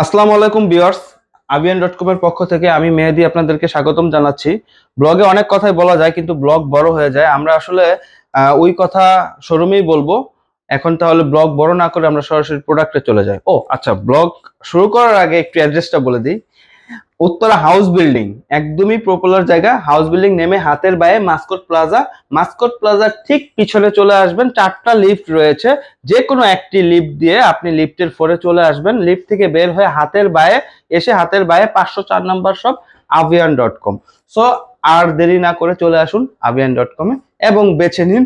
আসসালামু আলাইকুম viewers, আবিয়ান dot কমের পক্ষ থেকে আমি মেহেদি আপনাদেরকে স্বাগতম জানাচ্ছি। ব্লগে অনেক কথাই বলা যায়, কিন্তু ব্লগ বড় হয়ে যায়। আমরা আসলে ওই কথা শোরুমেই বলব। এখন তাহলে ব্লগ বড় না করে আমরা সরাসরি প্রোডাক্টে চলে যাই। ও আচ্ছা ব্লগ শুরু করার আগে একটু অ্যাড্রেসটা বলে দিই। উত্তরা হাউস বিল্ডিং একদমই পপুলার জায়গা। হাউস বিল্ডিং নেমে হাতের বায়ে মাস্কট প্লাজা মাস্কট প্লাজার ঠিক পিছনে চলে আসবেন, চারটা লিফট রয়েছে। যে কোনো একটি লিফট দিয়ে আপনি লিফটের ফোরে চলে আসবেন। লিফট থেকে বের হয়ে হাতের বায়ে এসে হাতের বায়ে পাঁচশো চার নাম্বার সব আভিয়ান ডট কম সো আর দেরি না করে চলে আসুন আভিয়ান ডট কমে এবং বেছে নিন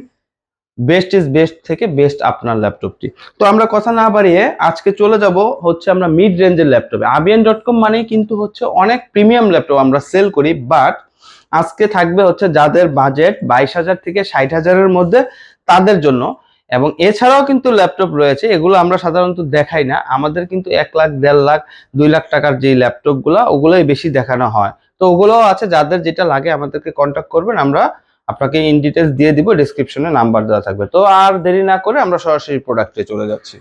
বেস্ট ইজ বেস্ট থেকে বেস্ট আপনার ল্যাপটপটি তো আমরা কথা না বাড়িয়ে আজকে চলে যাব হচ্ছে আমরা মিড রেঞ্জের ল্যাপটপে আবিয়ান ডট কম মানেই কিন্তু হচ্ছে অনেক প্রিমিয়াম ল্যাপটপ আমরা সেল করি বাট আজকে থাকবে হচ্ছে যাদের বাজেট বাইশ হাজার থেকে ষাট হাজারের মধ্যে তাদের জন্য। এবং এছাড়াও কিন্তু ল্যাপটপ রয়েছে, এগুলো আমরা সাধারণত দেখাই না। আমাদের কিন্তু এক লাখ, দেড় লাখ, দুই লাখ টাকার যে ল্যাপটপগুলো ওগুলোই বেশি দেখানো হয়। তো ওগুলোও আছে, যাদের যেটা লাগে আমাদেরকে কন্ট্যাক্ট করবেন, আমরা আপনাকে ইন ডিটেলস দিয়ে দিব ডিসক্রিপশনে নাম্বার দেওয়া থাকবে। তো আর দেরি না করে আমরা সরাসরি প্রোডাক্টে চলে যাচ্ছি।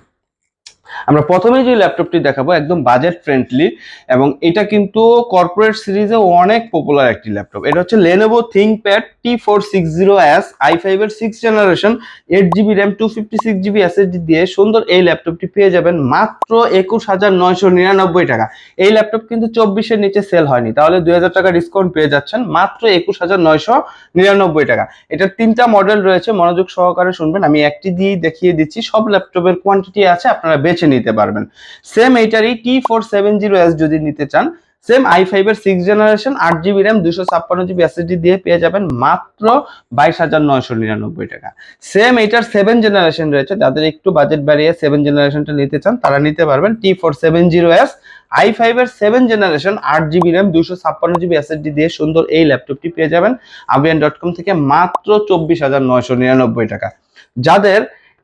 আমরা প্রথমেই যে ল্যাপটপটি দেখাবো একদম বাজেট ফ্রেন্ডলি এবং এটা কিন্তু কর্পোরেট সিরিজে অনেক পপুলার একটি ল্যাপটপ। এটা হচ্ছে Lenovo ThinkPad T four six zero S i five এর six generation eight GB RAM two fifty six GB SSD দিয়ে সুন্দর এই ল্যাপটপটি পেয়ে যাবেন মাত্র একুশ হাজার নয়শো নিরানব্বই টাকা। এই ল্যাপটপ কিন্তু চব্বিশের নিচে সেল হয়নি, তাহলে দুই হাজার টাকা ডিসকাউন্ট পেয়ে যাচ্ছেন মাত্র একুশ হাজার নয়শো নিরানব্বই টাকা। এটার তিনটা মডেল রয়েছে, মনোযোগ সহকারে শুনবেন, আমি একটি দিয়েই দেখিয়ে দিচ্ছি, সব ল্যাপটপের কোয়ান্টিটি আছে, আপনারা বেছে নিতে পারবেন। Same এইটারই T four seven zero S যদি নিতে চান সেম আই ফাইভ এর সিক্স জেনারেশন আট জিবি র্যাম দুশো ছাপ্পান্ন জিবি এসএসডি দিয়ে পেয়ে যাবেন মাত্র বাইশ হাজার নয়শো নিরানব্বই টাকা। সেম এইটার সেভেন জেনারেশন রয়েছে, যাদের একটু বাজেট বাড়িয়ে সেভেন জেনারেশনটা নিতে চান, তারা নিতে পারবেন T four seven zero S i five এর সেভেন জেনারেশন আট জিবি র্যাম দুশো ছাপ্পান্ন জিবি এসএসডি দিয়ে সুন্দর এই ল্যাপটপটি পেয়ে যাবেন। আবিয়ান ডট কম থেকে মাত্র চব্বিশ হাজার নয়শো নিরানব্বই টাকা। যাদের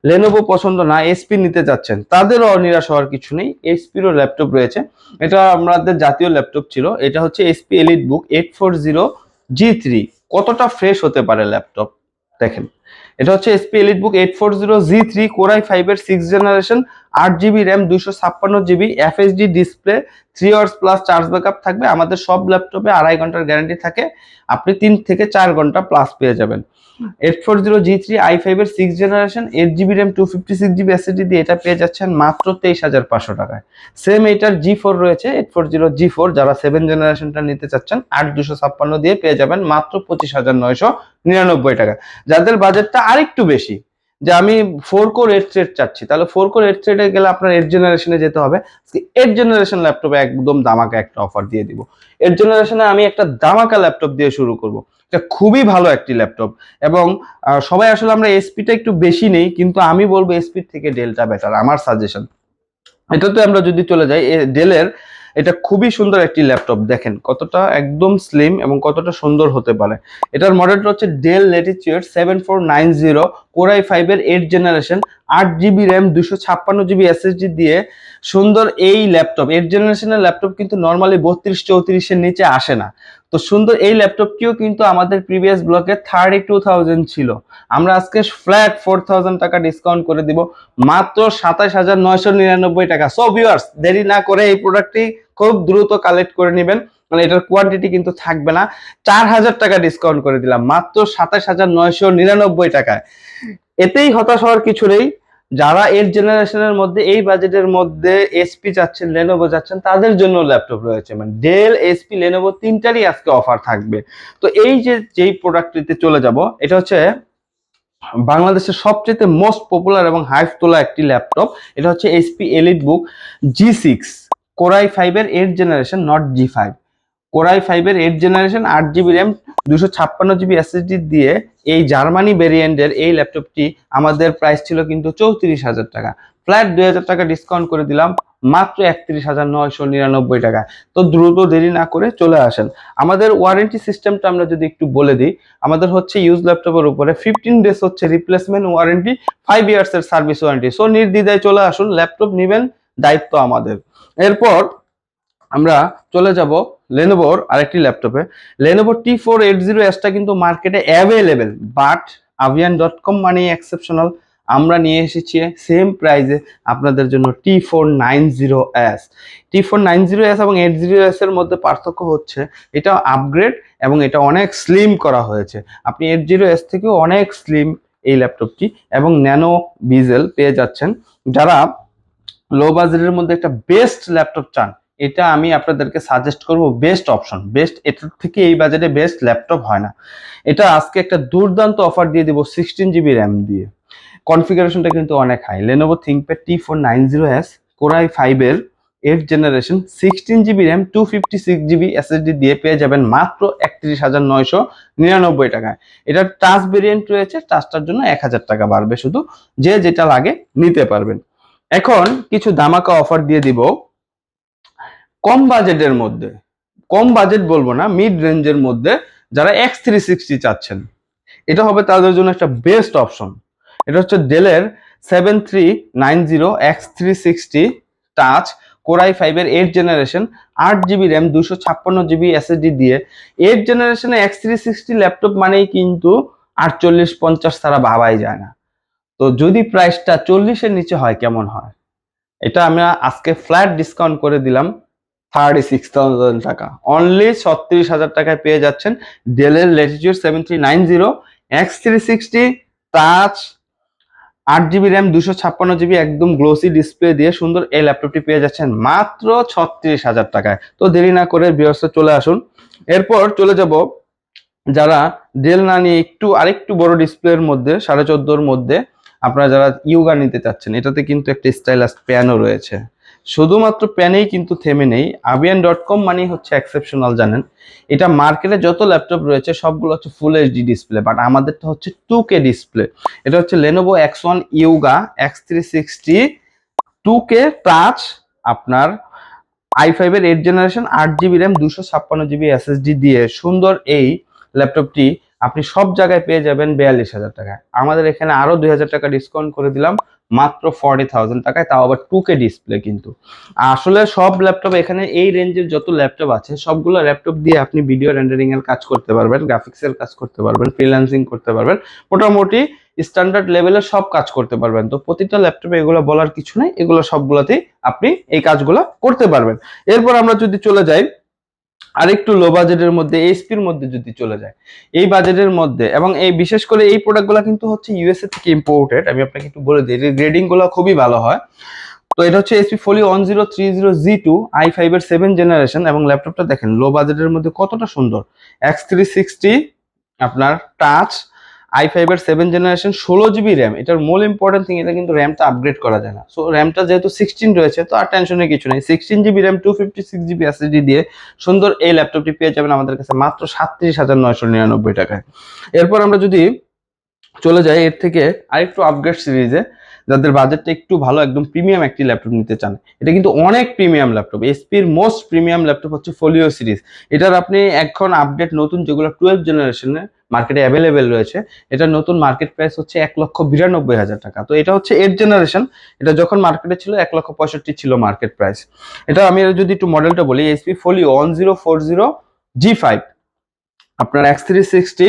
লেনোভো পছন্দ না এসপি নিতে যাচ্ছেন, তাদেরও অনিরাশ হওয়ার কিছু নেই। এসপিরও ল্যাপটপ রয়েছে। এটা আমাদের জাতীয় ল্যাপটপ ছিল। এটা হচ্ছে HP EliteBook eight four zero G three কতটা ফ্রেশ হতে পারে ল্যাপটপ দেখেন। এটা হচ্ছে HP EliteBook eight four zero G three core i ফাইভের সিক্স জেনারেশন আট জিবি র্যাম দুশো ছাপ্পান্ন GB SSD display three hours plus charge backup থাকবে। আমাদের সব ল্যাপটপে আড়াই ঘণ্টার গ্যারান্টি থাকে। আপনি তিন থেকে চার ঘণ্টা প্লাস পেয়ে যাবেন। Eight four zero G three i five এর six generation eight GB RAM two fifty six GB SSD দিয়ে এটা পেয়ে যাচ্ছেন মাত্র তেইশ হাজার পাঁচশো টাকায়। সেম এইটার জি ফোর রয়েছে eight four zero G four যারা সেভেন জেনারেশনটা নিতে চাচ্ছেন, আট দুশো ছাপ্পান্ন দিয়ে পেয়ে যাবেন মাত্র পঁচিশ হাজার নয়শো নিরানব্বই টাকা। যাদের বাজেটটা আরেকটু বেশি যে আমি ফোর কোর এইট থ্রেড চাচ্ছি। তাহলে ফোর কোর এইট থ্রেডে গেলে আপনার এইট জেনারেশনে যেতে হবে। এইট জেনারেশন ল্যাপটপে একদম দামাকা একটা অফার দিয়ে দিব। এইট জেনারেশনে আমি একটা দামাকা ল্যাপটপ দিয়ে শুরু করব। এটা খুবই ভালো একটি ল্যাপটপ এবং সবাই আসলে আমরা এসপিটা একটু বেশি নেই, কিন্তু আমি বলব এসপির থেকে ডেলটা বেটার আমার সাজেশন এটাতে আমরা যদি চলে যাই ডেলের এটা খুবই সুন্দর একটি ল্যাপটপ। দেখেন কতটা একদম স্লিম এবং কতটা সুন্দর হতে পারে। এটার মডেলটা হচ্ছে Dell Latitude seven four nine zero core i ফাইভের এইট জেনারেশন আট জিবি র্যাম দুশো ছাপ্পান্ন জিবি এসএসডি দিয়ে সুন্দর এই ল্যাপটপ। এইট জেনারেশনের ল্যাপটপ কিন্তু নর্মালি বত্রিশ চৌত্রিশের নিচে আসে না। তো সুন্দর, এই ল্যাপটপটিও কিন্তু আমাদের প্রিভিয়াস ব্লকে থার্টি টু থাউজেন্ড ছিল। আমরা আজকে ফ্ল্যাট ফোর থাউজেন্ড টাকা ডিসকাউন্ট করে দিব, মাত্র সাতাশ হাজার নয়শো নিরানব্বই টাকা। সো ভিউয়ার্স দেরি না করে এই প্রোডাক্টটি খুব দ্রুত কালেক্ট করে নেবেন। মানে এটার কোয়ান্টিটি কিন্তু থাকবে না। চার হাজার টাকা ডিসকাউন্ট করে দিলাম, মাত্র সাতাশ হাজার নয়শো নিরানব্বই টাকায়। এতেই হতাশ হওয়ার কিছু নেই। যারা এইট জেনারেশনের মধ্যে, এই বাজেটের মধ্যে এসপি যাচ্ছেন লেনোভো যাচ্ছেন তাদের জন্য ল্যাপটপ রয়েছে। মানে ডেল এসপি লেনোভো তিনটারই আজকে অফার থাকবে। তো এই যে, যেই প্রোডাক্টটিতে চলে যাব, এটা হচ্ছে বাংলাদেশের সবচেয়ে মোস্ট পপুলার এবং হাইপ তোলা একটি ল্যাপটপ এটা হচ্ছে HP EliteBook G six core i ফাইভের eight generation not G five core i ফাইভের এইট জেনারেশন আট জিবি র্যাম দুশো ছাপ্পান্ন জিবি এসএসডি দিয়ে এই জার্মানি ভেরিয়েন্টের এই ল্যাপটপটি আমাদের প্রাইস ছিল কিন্তু চৌত্রিশ হাজার টাকা। ফ্ল্যাট দুই হাজার টাকা ডিসকাউন্ট করে দিলাম, মাত্র একত্রিশ হাজার নয়শো নিরানব্বই টাকা। তো দ্রুত দেরি না করে চলে আসেন। আমাদের ওয়ারেন্টি সিস্টেমটা আমরা যদি একটু বলে দিই, আমাদের হচ্ছে ইউজ ল্যাপটপের উপরে ফিফটিন ডেজ হচ্ছে রিপ্লেসমেন্ট ওয়ারেন্টি ফাইভ ইয়ার্স এর সার্ভিস ওয়ারেন্টি সো নির্দ্বিধায় চলে আসুন ল্যাপটপ নেবেন, দায়িত্ব আমাদের। এরপর আমরা চলে যাব লেনোভোর আরেকটি ল্যাপটপে Lenovo T four eight zero এসটা কিন্তু মার্কেটে available but Avian dot com মানে এক্সেপশনাল আমরা নিয়ে এসেছি সেম প্রাইজে আপনাদের জন্য T four nine zero S T four nine zero S এবং এইট জিরো এস এর মধ্যে পার্থক্য হচ্ছে, এটা আপগ্রেড এবং এটা অনেক স্লিম করা হয়েছে। আপনি এইট জিরো এস থেকেও অনেক স্লিম এই ল্যাপটপটি এবং ন্যানো বিজেল পেয়ে যাচ্ছেন। যারা লো বাজেটের মধ্যে একটা বেস্ট ল্যাপটপ চান এটা আমি আপনাদেরকে সাজেস্ট করব বেস্ট অপশন বেস্ট এটার থেকে এই বাজেটে বেস্ট ল্যাপটপ হয় না। এটা আজকে একটা দুর্দান্ত অফার দিয়ে দিব সিক্সটিন জিবি র্যাম দিয়ে। কনফিগারেশনটা কিন্তু অনেক high Lenovo ThinkPad T four nine zero S core i ফাইভের eight generation sixteen GB RAM two fifty six GB SSD দিয়ে পেয়ে যাবেন মাত্র একত্রিশ হাজার নয়শো নিরানব্বই টাকায়। এটার টাচ ভেরিয়েন্ট রয়েছে টাচটার জন্য এক হাজার টাকা বাড়বে শুধু। যে যেটা লাগে নিতে পারবেন। এখন কিছু দামাকা অফার দিয়ে দিব। কম বাজেটের মধ্যে, কম বাজেট বলব না মিড রেঞ্জের মধ্যে যারা এক্স থ্রি সিক্সটি চাচ্ছেন, এটা হবে তাদের জন্য একটা বেস্ট অপশন এটা হচ্ছে ডেলের seven three nine zero X three sixty touch core i ফাইভের এইট জেনারেশন আট জিবি র্যাম দুশো ছাপ্পান্ন জিবি এসএসডি দিয়ে। এইট জেনারেশনে এক্স থ্রি সিক্সটি ল্যাপটপ মানেই কিন্তু আটচল্লিশ পঞ্চাশ ছাড়া ভাবাই যায় না। তো যদি প্রাইসটা চল্লিশের নিচে হয়, কেমন হয়? এটা আমরা আজকে ফ্ল্যাট ডিসকাউন্ট করে দিলাম। থার্টি সিক্স থাউজেন্ড টাকা। অনলি ছত্রিশ হাজার টাকায় পেয়ে যাচ্ছেন ডেলের Latitude seven three nine zero X three sixty touch আট জিবি র্যাম দুশো ছাপ্পান্ন জিবি একদম গ্লোসি ডিসপ্লে দিয়ে সুন্দর এই ল্যাপটপটি পেয়ে যাচ্ছেন মাত্র ছত্রিশ হাজার টাকায়। তো দেরি না করে বিয়সে চলে আসুন। এরপর চলে যাব যারা ডেল না নিয়ে একটু আরেকটু বড় ডিসপ্লের মধ্যে, সাড়ে চোদ্দোর মধ্যে আপনারা যারা ইউগা নিতে চাচ্ছেন, এটাতে কিন্তু একটা স্টাইলাস প্যানও রয়েছে। শুধুমাত্র প্যানেই কিন্তু থেমে নেই। আবিয়ান ডট কম মানেই হচ্ছে এক্সেপশনাল জানেন? এটা মার্কেটে যত ল্যাপটপ রয়েছে, সবগুলো হচ্ছে ফুল এইচডি ডিসপ্লে বাট আমাদেরটা হচ্ছে টু কে ডিসপ্লে এটা হচ্ছে Lenovo X one Yoga X three sixty two K touch আপনার আই ফাইভের এইট জেনারেশন আট জিবি র্যাম দুশো ছাপ্পান্ন জিবি এসএসডি দিয়ে সুন্দর এই ল্যাপটপটি আপনি সব জায়গায় পেয়ে যাবেন বিয়াল্লিশ হাজার টাকায়। আমাদের এখানে আরও দুই হাজার টাকা ডিসকাউন্ট করে দিলাম। মাত্র ফর্টি থাউজেন্ড টাকায়, তাও আবার টু কে ডিসপ্লে কিন্তু। আসলে সব ল্যাপটপ এখানে এই রেঞ্জের যত ল্যাপটপ আছে, সবগুলো ল্যাপটপ দিয়ে আপনি ভিডিও রেন্ডারিং এর কাজ করতে পারবেন গ্রাফিক্সের কাজ করতে পারবেন ফ্রিল্যান্সিং করতে পারবেন, মোটামুটি স্ট্যান্ডার্ড লেভেলের সব কাজ করতে পারবেন। তো প্রতিটা ল্যাপটপে এগুলো বলার কিছু নেই, এগুলো সবগুলোতেই আপনি এই কাজগুলো করতে পারবেন। এরপর আমরা যদি চলে যাই আরেকটু লো বাজেটের মধ্যে এসপির মধ্যে যদি চলে যায়, এই বাজেটের মধ্যে এবং এই বিশেষ করে এই প্রোডাক্টগুলো কিন্তু হচ্ছে ইউএসএ থেকে ইম্পোর্টেড আমি আপনাকে একটু বলে দিই গ্রেডিংগুলো খুবই ভালো হয়। তো এটা হচ্ছে HP Folio one zero three zero G two i ফাইভের সেভেন জেনারেশন এবং ল্যাপটপটা দেখেন লো বাজেটের মধ্যে কতটা সুন্দর। এক্স থ্রি সিক্সটি আপনার টাচ আই ফাইভ এর সেভেন জেনারেশন ষোলো জিবি র্যাম এটার মূল ইম্পর্টেন্ট থিং এটা কিন্তু র্যামটা আপগ্রেড করা যায় না। সো র্যামটা যেহেতু সিক্সটিন রয়েছে, তো আর টেনশনের কিছু নেই। Sixteen GB RAM two fifty six GB SSD দিয়ে সুন্দর এই ল্যাপটপটি পেয়ে যাবেন আমাদের কাছে মাত্র সাতত্রিশ হাজার নয়শো নিরানব্বই টাকায়। এরপর আমরা যদি চলে যাই, এর থেকে আরেকটু আপগ্রেড সিরিজে যাদের বাজেটটা একটু ভালো, একদম প্রিমিয়াম একটি ল্যাপটপ নিতে চান। এটা কিন্তু অনেক প্রিমিয়াম ল্যাপটপ এসপির মোস্ট প্রিমিয়াম ল্যাপটপ হচ্ছে ফোলিও সিরিজ এটার আপনি এখন আপডেট নতুন যেগুলো টুয়েলভ জেনারেশনের মার্কেটে অ্যাভেলেবেল রয়েছে এটা নতুন মার্কেট প্রাইস হচ্ছে এক লক্ষ বিরানব্বই হাজার টাকা। তো এটা হচ্ছে এইট জেনারেশন এটা যখন মার্কেটে ছিল, এক লক্ষ পঁয়ষট্টি ছিল মার্কেট প্রাইস এটা আমি যদি একটু মডেলটা বলি HP Folio one zero four zero G five আপনার X three sixty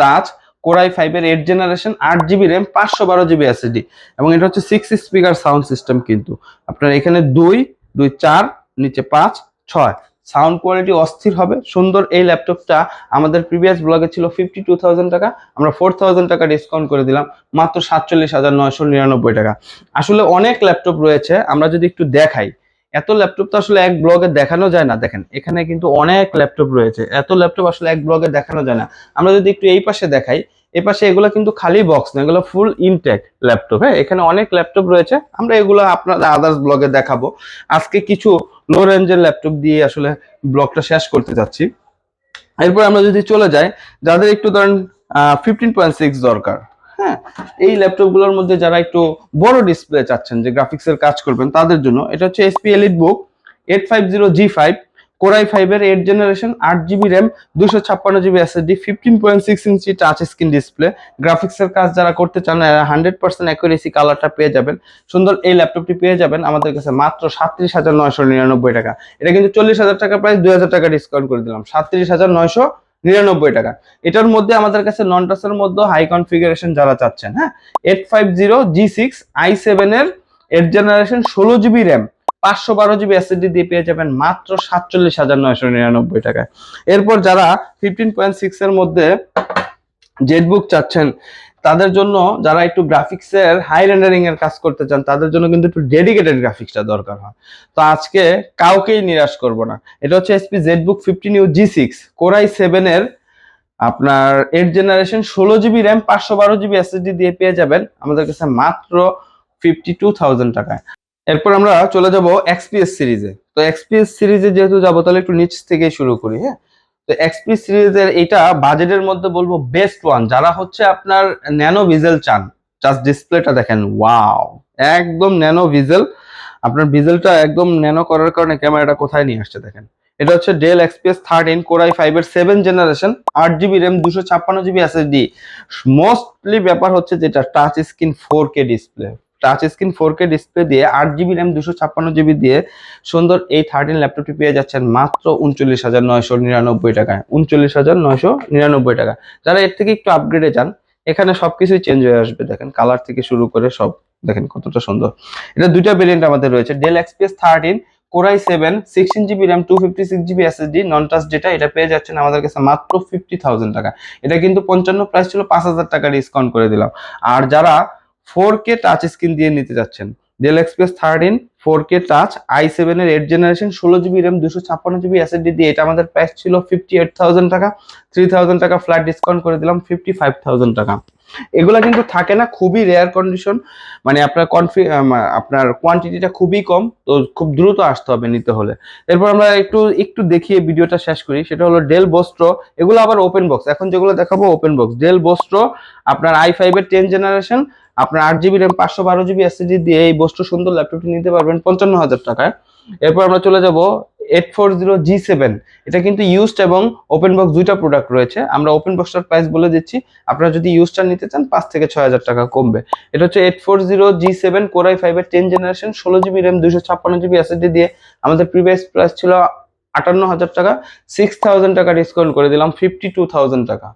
touch core i ফাইভের এইট জেনারেশন আট জিবি র্যাম পাঁচশো বারো জিবি এসএসডি এবং এটা হচ্ছে সিক্স স্পিকার সাউন্ড সিস্টেম কিন্তু। আপনার এখানে দুই দুই চার, নিচে পাঁচ, ছয়। সাউন্ড কোয়ালিটি অস্থির হবে। সুন্দর এই ল্যাপটপটা আমাদের প্রিভিয়াস ব্লগে ছিল ফিফটি টু থাউজেন্ড টাকা, আমরা ফোর থাউজেন্ড টাকা ডিসকাউন্ট করে দিলাম, মাত্র সাতচল্লিশ হাজার নয়শো নিরানব্বই টাকা। আসলে অনেক ল্যাপটপ রয়েছে, আমরা যদি একটু দেখাই এত ল্যাপটপ তো আসলে এক ব্লগে দেখানো যায় না। দেখেন, এখানে কিন্তু অনেক ল্যাপটপ রয়েছে। এত ল্যাপটপ আসলে এক ব্লগে দেখানো যায় না। আমরা যদি একটু এই পাশে দেখাই, এই পাশে এগুলো কিন্তু খালি বক্স না, এগুলো ফুল ইনটেক ল্যাপটপ হ্যাঁ? এখানে অনেক ল্যাপটপ রয়েছে। আমরা এগুলো আপনাদের আদার্স ব্লগে দেখাবো। আজকে কিছু লো রেঞ্জের ল্যাপটপ দিয়ে আসলে ব্লগটা শেষ করতে চাচ্ছি। এরপর আমরা যদি চলে যাই, যাদের একটু ধরেন ফিফটিন পয়েন্ট সিক্স দরকার। হ্যাঁ এই ল্যাপটপগুলোর মধ্যে যারা একটু বড় ডিসপ্লে চাচ্ছেন, যে গ্রাফিক্স এর কাজ করবেন, তাদের জন্য এটা হচ্ছে HP EliteBook eight five zero G five core i ফাইভের এইট জেনারেশন আট জিবি র্যাম দুশো ছাপ্পান্ন GB SSD fifteen point six inch touch screen display graphics এর কাজ যারা করতে চান হান্ড্রেড পার্সেন্ট অ্যাকুরেসি কালারটা পেয়ে যাবেন। সুন্দর এই ল্যাপটপটি পেয়ে যাবেন আমাদের কাছে মাত্র সাতত্রিশ হাজার নয়শো নিরানব্বই টাকা। এটা কিন্তু চল্লিশ হাজার টাকা প্রায় দুই হাজার টাকা ডিসকাউন্ট করে দিলাম। সাতত্রিশ হাজার নয়শো নিরানব্বই টাকা। এটার মধ্যে আমাদের কাছে নন টাচের মধ্যে হাই কনফিগারেশন যারা চাচ্ছেন হ্যাঁ? Eight five zero G six i seven এর এইট জেনারেশন ষোলো জিবি র্যাম পাঁচশো বারো জিবি এসএসডি দিয়ে পেয়ে যাবেন মাত্র সাতচল্লিশ হাজার নয়শো নিরানব্বই টাকায়। এরপর যারা ফিফটিন পয়েন্ট সিক্স এর মধ্যে জেটবুক চাচ্ছেন তাদের জন্য যারা একটু গ্রাফিক্স এর হাই রেন্ডারিং এর কাজ করতে চান, তাদের জন্য কিন্তু একটু ডেডিকেটেড গ্রাফিক্সটা দরকার হয়। তো আজকে কাউকেই নিরাশ করব না। এটা হচ্ছে HP ZBook fifteen U G six core i seven এর আপনার এইট জেনারেশন ষোলো জিবি র্যাম পাঁচশো বারো জিবি এসএসডি দিয়ে পেয়ে যাবেন আমাদের কাছে মাত্র ফিফটি টু থাউজেন্ড টাকায়। এরপর আমরা চলে যাব এক্সপিএস সিরিজে তো এক্সপিএস সিরিজে যেহেতু যাব, তাহলে একটু নিচ থেকেই শুরু করি হ্যাঁ? তো এক্সপি সিরিজের এটা বাজেটের মধ্যে বলব বেস্ট ওয়ান যারা হচ্ছে আপনার ন্যানো ভিজেল চান জাস্ট ডিসপ্লেটা দেখেন ওয়াও একদম ন্যানো ভিজেল আপনার ভিজেলটা একদম ন্যানো করার কারণে ক্যামেরাটা কোথায় নিয়ে আসছে দেখেন। এটা হচ্ছে Dell XPS thirteen core i ফাইভের সেভেন জেনারেশন আট জিবি র্যাম দুশো ছাপ্পান্ন জিবি এসএসডি মোস্টলি ব্যাপার হচ্ছে যেটা touch screen four K display touch screen four K display দিয়ে আট জিবি র্যাম দুশো ছাপ্পান্ন জিবি দিয়ে সুন্দর এই থার্টিন ল্যাপটপটি পেয়ে যাচ্ছেন মাত্র উনচল্লিশ হাজার নয়শো নিরানব্বই টাকায়। উনচল্লিশ হাজার নয়শো নিরানব্বই টাকা। যারা এর থেকে একটু আপগ্রেডে যান, এখানে সবকিছুই চেঞ্জ হয়ে আসবে। দেখেন কালার থেকে শুরু করে সব, দেখেন কতটা সুন্দর। এটা দুইটা ভেরিয়েন্ট আমাদের রয়েছে Dell XPS thirteen core i seven sixteen GB RAM two fifty six GB SSD non touch data এটা পেয়ে যাচ্ছেন আমাদের কাছে মাত্র ফিফটি থাউজেন্ড টাকা। এটা কিন্তু পঞ্চান্ন প্রাইস ছিল, পাঁচ হাজার টাকা ডিসকাউন্ট করে দিলাম। আর যারা ফোর কে টাচ স্ক্রিন দিয়ে নিতে যাচ্ছেন। Dell XPS thirteen four K touch i seven এর এইট জেনারেশন ষোলো জিবি র্যাম দুশো ছাপ্পান্ন জিবি এসএসডি দিয়ে। এটা আমাদের প্রাইস ছিল ফিফটি এইট থাউজেন্ড টাকা থ্রি থাউজেন্ড টাকা ফ্ল্যাট ডিসকাউন্ট করে দিলাম ফিফটি ফাইভ থাউজেন্ড টাকা। এগুলা কিন্তু থাকে না, খুবই রেয়ার কন্ডিশন মানে আপনার কনফি আপনার কোয়ান্টিটিটা খুবই কম, তো খুব দ্রুত আসতে হবে নিতে হলে। এরপর আমরা একটু একটু দেখিয়ে ভিডিওটা শেষ করি, সেটা হলো ডেল বস্ত্র এগুলো আবার ওপেন বক্স এখন যেগুলো দেখাবো ওপেন বক্স ডেল বস্ত্র আপনার আই ফাইভের টেন জেনারেশন আপনার আট জিবি র্যাম পাঁচশো বারো জিবি এসএসডি দিয়ে এই বস্তু সুন্দর ল্যাপটপটি নিতে পারবেন পঞ্চান্ন হাজার টাকায়। এরপর আমরা চলে যাব eight four zero G seven এটা কিন্তু ইউজড এবং ওপেন বক্স দুইটা প্রোডাক্ট রয়েছে। আমরা ওপেন বক্সটার প্রাইস বলে দিচ্ছি। আপনারা যদি ইউজটা নিতে চান, পাঁচ থেকে ছয় হাজার টাকা কমবে। এটা হচ্ছে eight four zero G seven core i ফাইভের টেন জেনারেশন ষোলো জিবি র্যাম দুশো ছাপ্পান্ন জিবি এসএসডি দিয়ে। আমাদের প্রিভিয়াস প্রাইস ছিল আটান্ন হাজার টাকা। সিক্স থাউজেন্ড টাকা ডিসকাউন্ট করে দিলাম ফিফটি টু থাউজেন্ড টাকা।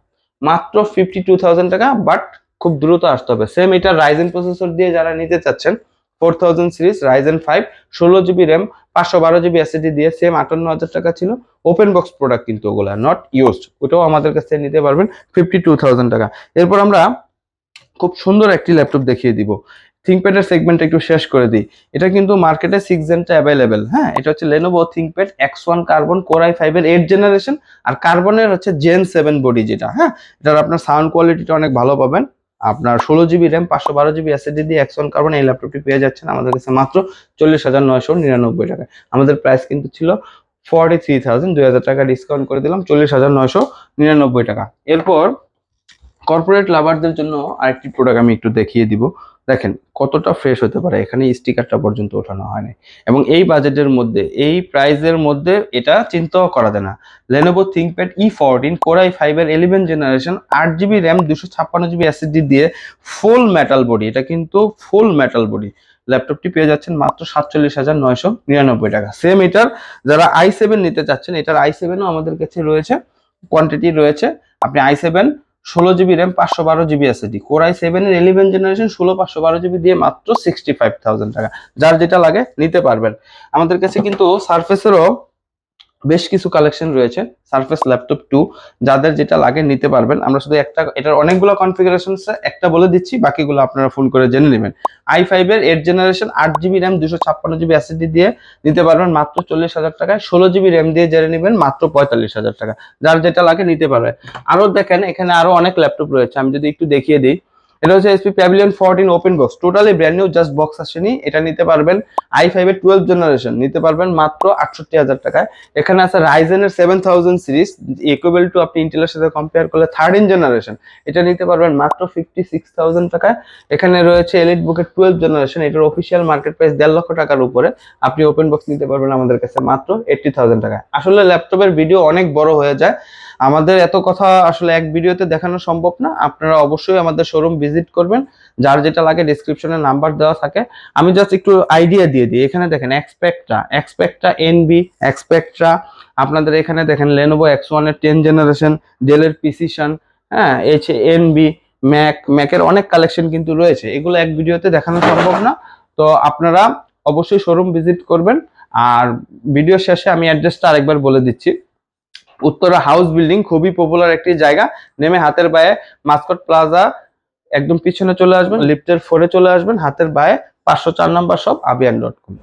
মাত্র ফিফটি টু থাউজেন্ড টাকা বাট খুব দ্রুত আসতে হবে। সেম এটা রাইজেন প্রসেসর দিয়ে যারা নিতে চাচ্ছেন four thousand series Ryzen five ষোলো জিবি র্যাম পাঁচশো বারো জিবি এসএসডি দিয়ে সেম আটান্ন হাজার টাকা ছিল। ওপেন বক্স প্রোডাক্ট কিন্তু ওগুলা নট ইউজড ওটাও আমাদের কাছ থেকে নিতে পারবেন ফিফটি টু থাউজেন্ড টাকা। এরপর আমরা খুব সুন্দর একটি ল্যাপটপ দেখিয়ে দিব। থিঙ্কপ্যাডের সেগমেন্ট একটু শেষ করে দিই। এটা কিন্তু মার্কেটে সিক্স জেনটা অ্যাভেলেবেল হ্যাঁ? এটা হচ্ছে Lenovo ThinkPad X one Carbon core i five এর এইট জেনারেশন আর কার্বনের হচ্ছে জেন সেভেন বডি যেটা হ্যাঁ? এটার আপনার সাউন্ড কোয়ালিটিটা অনেক ভালো পাবেন। আপনার ষোলো জিবি র্যাম পাঁচশো বারো জিবি এসএসডি দিয়ে একশন কার্বন এই ল্যাপটপটি পেয়ে যাচ্ছেন আমাদের কাছে মাত্র চল্লিশ হাজার নয়শো নিরানব্বই টাকায়। আমাদের প্রাইস কিন্তু ছিল ফর্টি থ্রি থাউজেন্ড দুই হাজার টাকা ডিসকাউন্ট করে দিলাম, চল্লিশ হাজার নয়শো নিরানব্বই টাকা। এরপর কর্পোরেট লাভারদের জন্য আরেকটি প্রোডাক্ট আমি একটু দেখিয়ে দিব। দেখেন, কতটা ফ্রেশ হতে পারে, এখানে স্টিকারটা পর্যন্ত ওঠানো হয়নি। এবং এই বাজেটের মধ্যে, এই প্রাইসের মধ্যে এটা চিন্তাও করা যায় না। Lenovo ThinkPad E fourteen core i ফাইভের ইলেভেন জেনারেশন আট জিবি র্যাম দুশো ছাপ্পান্ন জিবি এসএসডি দিয়ে ফুল মেটাল বডি এটা কিন্তু ফুল মেটাল বডি ল্যাপটপটি পেয়ে যাচ্ছেন মাত্র সাতচল্লিশ হাজার নয়শো নিরানব্বই টাকা। সেম এটার যারা আই সেভেন নিতে চাচ্ছেন, এটার আই সেভেনও আমাদের কাছে রয়েছে কোয়ান্টিটি রয়েছে। আপনি আই সেভেন ষোলো জিবি র্যাম পাঁচশো বারো জিবি এসএসডি কোরাই সেভেনের ইলেভেন জেনারেশন ষোলো, পাঁচশো বারো জিবি দিয়ে মাত্র সিক্সটি ফাইভ থাউজেন্ড টাকা। যার যেটা লাগে নিতে পারবেন। আমাদের কাছে কিন্তু সার্ফেসেরও বেশ কিছু কালেকশন রয়েছে সার্ফেস ল্যাপটপ টু যাদের যেটা লাগে নিতে পারবেন। আমরা শুধু একটা, এটার অনেকগুলো কনফিগারেশন একটা বলে দিচ্ছি, বাকিগুলো আপনারা ফোন করে জেনে নেবেন। আই ফাইভের এইট জেনারেশন আট জিবি র্যাম দুশো ছাপ্পান্ন জিবি এসএসডি দিয়ে নিতে পারবেন, মাত্র চল্লিশ হাজার টাকায়। ষোলো জিবি র্যাম দিয়ে জেনে নেবেন, মাত্র পঁয়তাল্লিশ হাজার টাকা। যার যেটা লাগে নিতে পারবে। আরও দেখেন, এখানে আরও অনেক ল্যাপটপ রয়েছে। আমি যদি একটু দেখিয়ে দিই এটা হচ্ছে HP Pavilion fourteen open box totally brand new just box আসেনি। এটা নিতে পারবেন আই ফাইভ এর টুয়েলভ জেনারেশন নিতে পারবেন মাত্র আটষট্টি হাজার টাকায়। এখানে আছে রাইজেনের seven thousand series equal to আপনি ইন্টেলের সাথে কম্পেয়ার করলে থার্টিন জেনারেশন এটা নিতে পারবেন মাত্র ফিফটি সিক্স থাউজেন্ড টাকায়। এখানে রয়েছে এলিট বুকের টুয়েলভ জেনারেশন এটার অফিসিয়াল মার্কেট প্রাইস দেড় লক্ষ টাকার উপরে। আপনি ওপেন বক্স নিতে পারবেন আমাদের কাছে মাত্র এইটটি থাউজেন্ড টাকায়। আসলে ল্যাপটপের ভিডিও অনেক বড় হয়ে যায়। আমাদের এত কথা আসলে এক ভিডিওতে দেখানো সম্ভব না। আপনারা অবশ্যই আমাদের শোরুম ভিজিট করবেন। যার যেটা লাগে ডিসক্রিপশনে নাম্বার দেওয়া থাকে। আমি জাস্ট একটু আইডিয়া দিয়ে দিই। এখানে দেখেন এক্সপেক্ট্রা এক্সপেক্ট্রা এনবি এক্সপেক্ট্রা আপনাদের এখানে দেখেন লেনোভো এক্স ওয়ানের টেন জেনারেশন ডেলের পিসিশন হ্যাঁ এইচ এন বি ম্যাক ম্যাকের অনেক কালেকশন কিন্তু রয়েছে। এগুলো এক ভিডিওতে দেখানো সম্ভব না। তো আপনারা অবশ্যই শোরুম ভিজিট করবেন। আর ভিডিও শেষে আমি অ্যাড্রেসটা আরেকবার বলে দিচ্ছি। উত্তরা হাউস বিল্ডিং খুবই পপুলার একটি জায়গা। নেমে হাতের বায়ে মাস্কট প্লাজা একদম পিছনে চলে আসবেন লিফটের ফোরে চলে আসবেন, হাতের বায়ে পাঁচশো চার নাম্বার সব আবিয়ান ডট কম